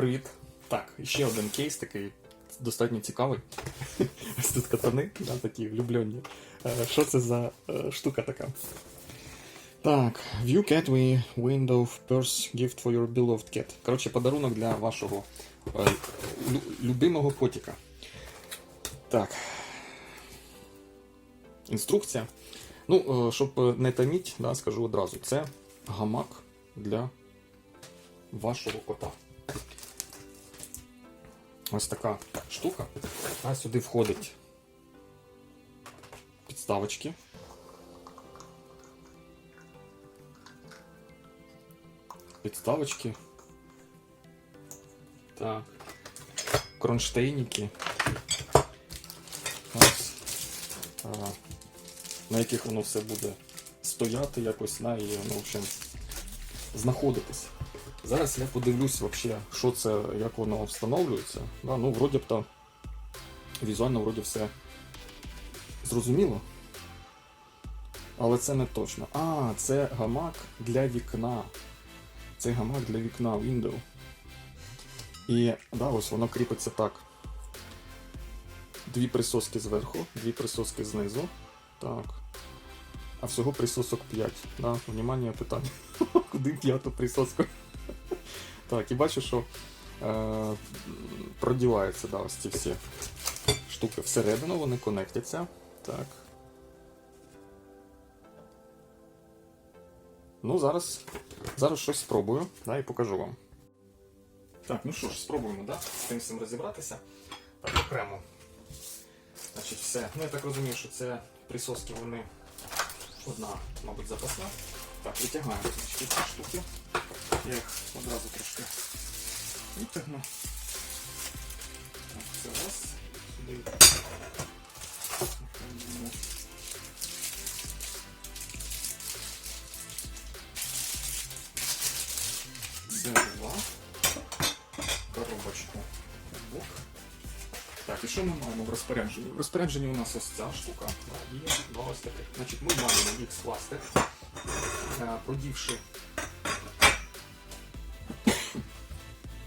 Привіт. Так, ще один кейс такий достатньо цікавий. Ось тут катани, да, такі влюблені. Е, Що це за е, штука така? Так, View Cat We Window Purse Gift for your beloved cat. Коротше, подарунок для вашого е, любимого котика. Так. Інструкція. Ну, щоб не таміть, да, скажу одразу, це гамак для вашого кота. Ось така штука. А сюди входить підставочки. Підставочки. Так. Кронштейники. Ось. А, на яких воно все буде стояти якось, на, і, ну, в общем, знаходитись. Зараз я подивлюсь, вообще, що це, як воно встановлюється. Да, ну, вроді б то візуально вроді все зрозуміло. Але це не точно. А, це гамак для вікна. Це гамак для вікна Window. І да, ось воно кріпиться так. Дві присоски зверху, дві присоски знизу. Так. А всього присосок 5. Да, внимание, питання. Куди п'яту присоску? Так, і бачу, що е, продіваються да, ось ці всі штуки всередину, вони конектяться. Так. Ну, зараз, зараз щось спробую, да, і покажу вам. Так, ну що ж, спробуємо, да, з тим всім розібратися. Так, окремо. Значить, все. Ну, я так розумію, що це присоски, вони одна, мабуть, запасна. Так, витягаємо значить, ці штуки. Я їх одразу трошки витягну. Так, це раз. Сюди. Це два. Коробочку. Бок. Так, і що ми маємо в розпорядженні? В розпорядженні у нас ось ця штука. І два ось таке. Значить, ми маємо їх скласти, е, продівши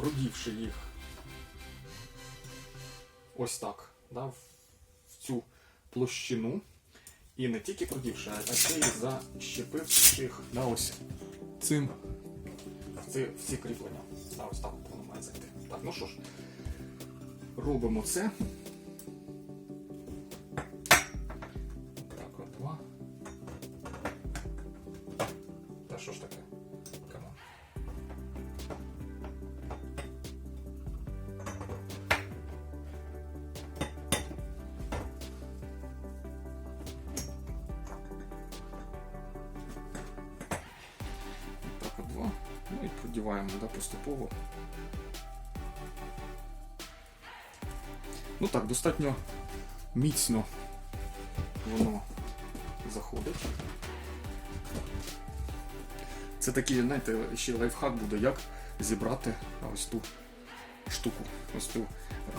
продівши їх ось так, да, в цю площину. І не тільки продівши, а ще й защепивши їх на ось цим в ці, в ці кріплення. Да, ось так воно має зайти. Так, ну що ж, робимо це. Ну да, поступово. Ну так, достатньо міцно воно заходить. Це такий, знаєте, ще лайфхак буде, як зібрати ось ту штуку, ось ту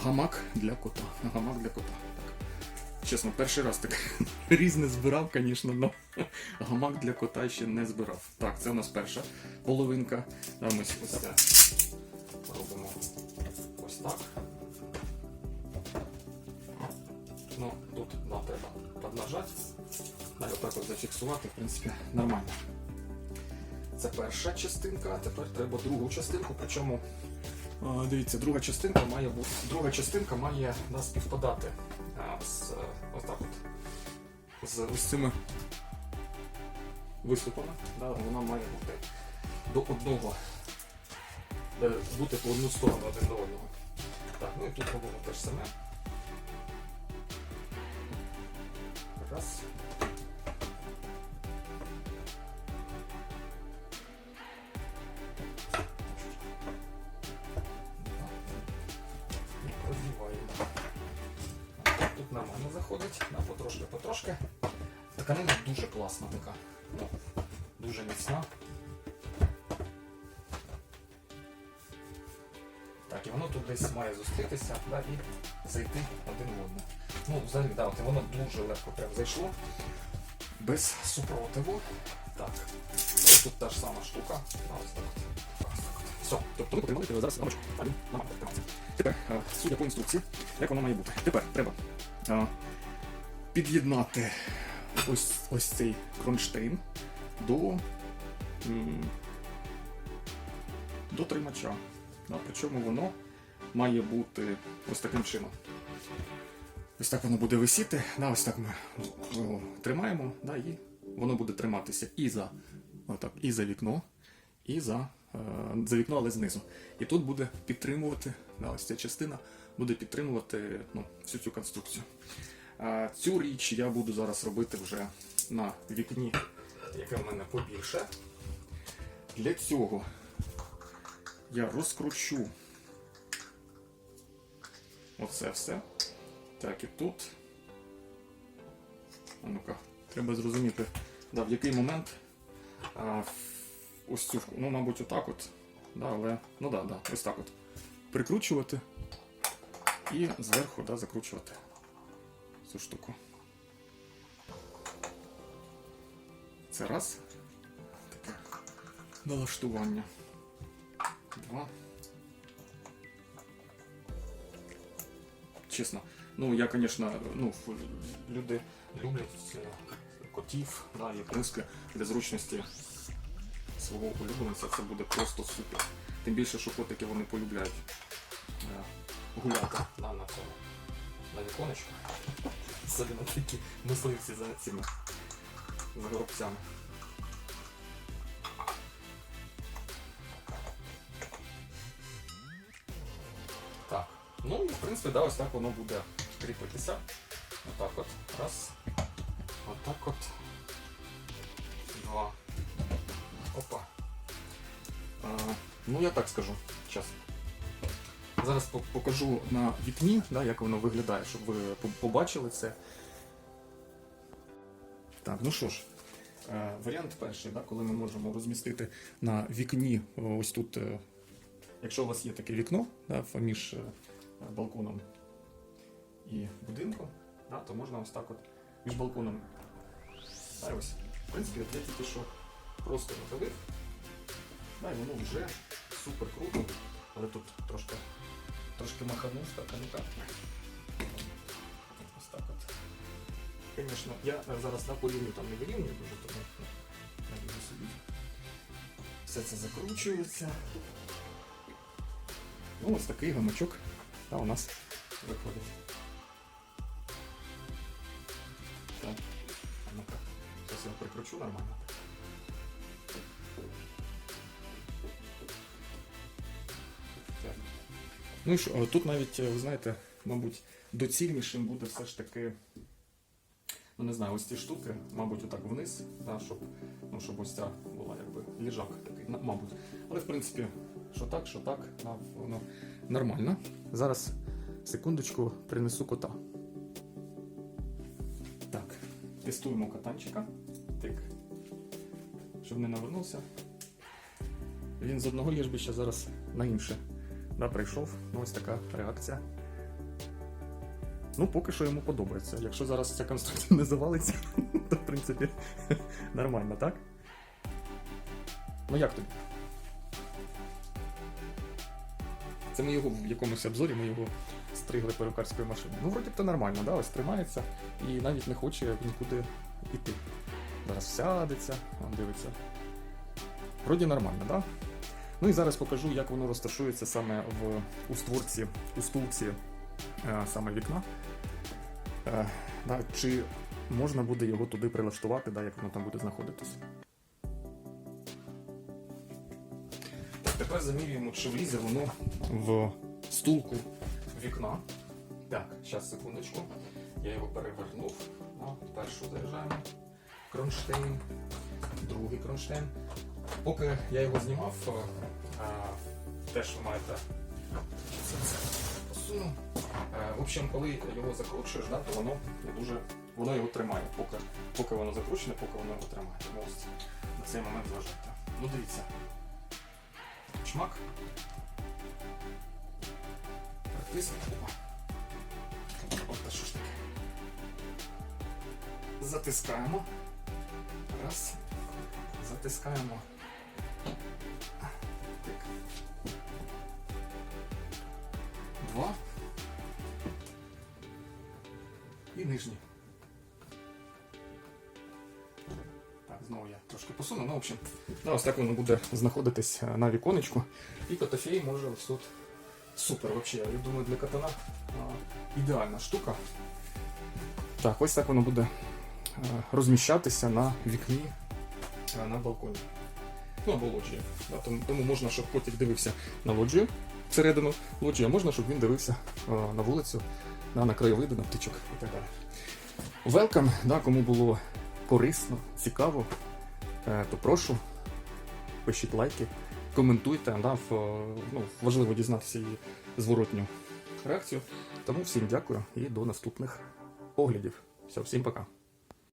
гамак для кота. Гамак для кота. Так. Чесно, перший раз так різне збирав, звісно, але гамак для кота ще не збирав. Так, це у нас перша половинка. Там ось ось це робимо ось так. Ну, тут нам треба поднажати. Далі отак от зафіксувати, в принципі, нормально. Це перша частинка, а тепер треба другу частинку, причому. Дивіться, друга частинка має бути. Друга частинка має нас співпадати з, ось так от, з ось цими виступами. Да, вона має бути до одного. е, Бути по одну сторону один до одного. Так, ну і тут робимо те ж саме. Раз. Нормально заходить, на потрошки, потрошки. Тканина дуже класна така. Ну, дуже міцна. Так, і воно тут десь має зустрітися да, і зайти один в одне. Ну, взагалі, да, от воно дуже легко прям зайшло. Без супротиву. Так. Тут та ж сама штука. А, ось так. Все, тобто ви потримали зараз лампочку. Далі. Тепер, е, судя по інструкції, як воно має бути. Тепер треба е, під'єднати ось, ось цей кронштейн до, до тримача. Да, причому воно має бути ось таким чином. Ось так воно буде висіти. Да, ось так ми о, тримаємо, да, і воно буде триматися і за, отак, і за вікно, і за, е, за вікно, але знизу. І тут буде підтримувати, да, ось ця частина буде підтримувати ну, всю цю конструкцію. Цю річ я буду зараз робити вже на вікні, яке в мене побільше. Для цього я розкручу оце все. Так, і тут. А ну-ка, треба зрозуміти, да, в який момент а, ось цю, ну, мабуть, отак от. Да, але, ну да, да, ось так от. Прикручувати і зверху да, закручувати цю штуку. Це раз. Таке налаштування. Два. Чесно. Ну, я, звісно, ну, люди люблять е, котів, да, і книжки для зручності свого улюбленця. Це буде просто супер. Тим більше, що котики вони полюбляють е, гуляти да, на цьому на віконечку. Особливо такі мисливці за цими за горобцями. Так. Ну і в принципі, да, ось так воно буде кріпитися. Отак от. Раз. Отак от. Два. Опа. А, ну я так скажу. Чесно. Зараз покажу на вікні, да, як воно виглядає, щоб ви побачили це. Так, ну що ж, е, варіант перший, да, коли ми можемо розмістити на вікні, ось тут, е, якщо у вас є таке вікно да, між е, балконом і будинком, да, то можна ось так от між балконом. Да, ось, в принципі, я тільки що просто наталив, да, і воно вже супер круто, але тут трошки, трошки маханув, так, ну-ка. Ось так от. Звісно, я е, зараз на порівню там не вирівнюю дуже, тому ну, собі. Все це закручується. Ну, ось такий гамачок та, у нас виходить. Так, ну-ка, зараз я прикручу нормально. Ну і що, тут навіть, е, ви знаєте, мабуть, доцільнішим буде все ж таки ну не знаю, ось ці штуки, мабуть, отак вниз, да, щоб, ну, щоб ось ця була якби ліжак такий, мабуть. Але в принципі, що так, що так, да, воно нормально. Зараз секундочку принесу кота. Так, тестуємо катанчика. Тик. Щоб не навернувся. Він з одного ліжбища зараз на інше да, прийшов. Ну, ось така реакція. Ну, поки що йому подобається. Якщо зараз ця конструкція не завалиться, то в принципі нормально, так? Ну як тобі? Це ми його в якомусь обзорі, ми його стригли перукарською машиною. Ну, вроді б то нормально, да? ось тримається і навіть не хоче нікуди йти. Зараз сядеться, он дивиться. Вроді нормально, да? Ну і зараз покажу, як воно розташується саме в у створці, у стулці е, саме вікна. Е, да, чи можна буде його туди прилаштувати, да, як воно там буде знаходитись. Тепер замірюємо, чи влізе воно в стулку вікна. Так, зараз секундочку. Я його перевернув. Да, першу заряджаємо. Кронштейн, другий кронштейн. Поки я його знімав, е, теж ви маєте посуну. Е, В общем, коли його закручуєш, да, то воно дуже воно його тримає. Поки, поки воно закручене, поки воно його тримає. Ось на цей момент зважайте. Ну дивіться. Чмак. Притиск. Опа. Що ж таке. Затискаємо. Раз. Затискаємо. Два. І нижній. Так, знову я трошки посуну. Ну, в общем, ну, ось так воно буде знаходитись е, на віконечку. І котофей може ось тут. Супер, взагалі. Я думаю, для катана а, ідеальна штука. Так, ось так воно буде е, розміщатися на вікні е, на балконі. Ну, або лоджії. Да, тому, тому можна, щоб котик дивився на лоджію, всередину лоджії, а можна, щоб він дивився е, на вулицю, да, на краєвиди, на птичок і так далі. Welcome, да, кому було корисно, цікаво, е, то прошу, пишіть лайки, коментуйте. Да, в, ну, важливо дізнатися її зворотню реакцію. Тому всім дякую і до наступних оглядів. Все, всім пока.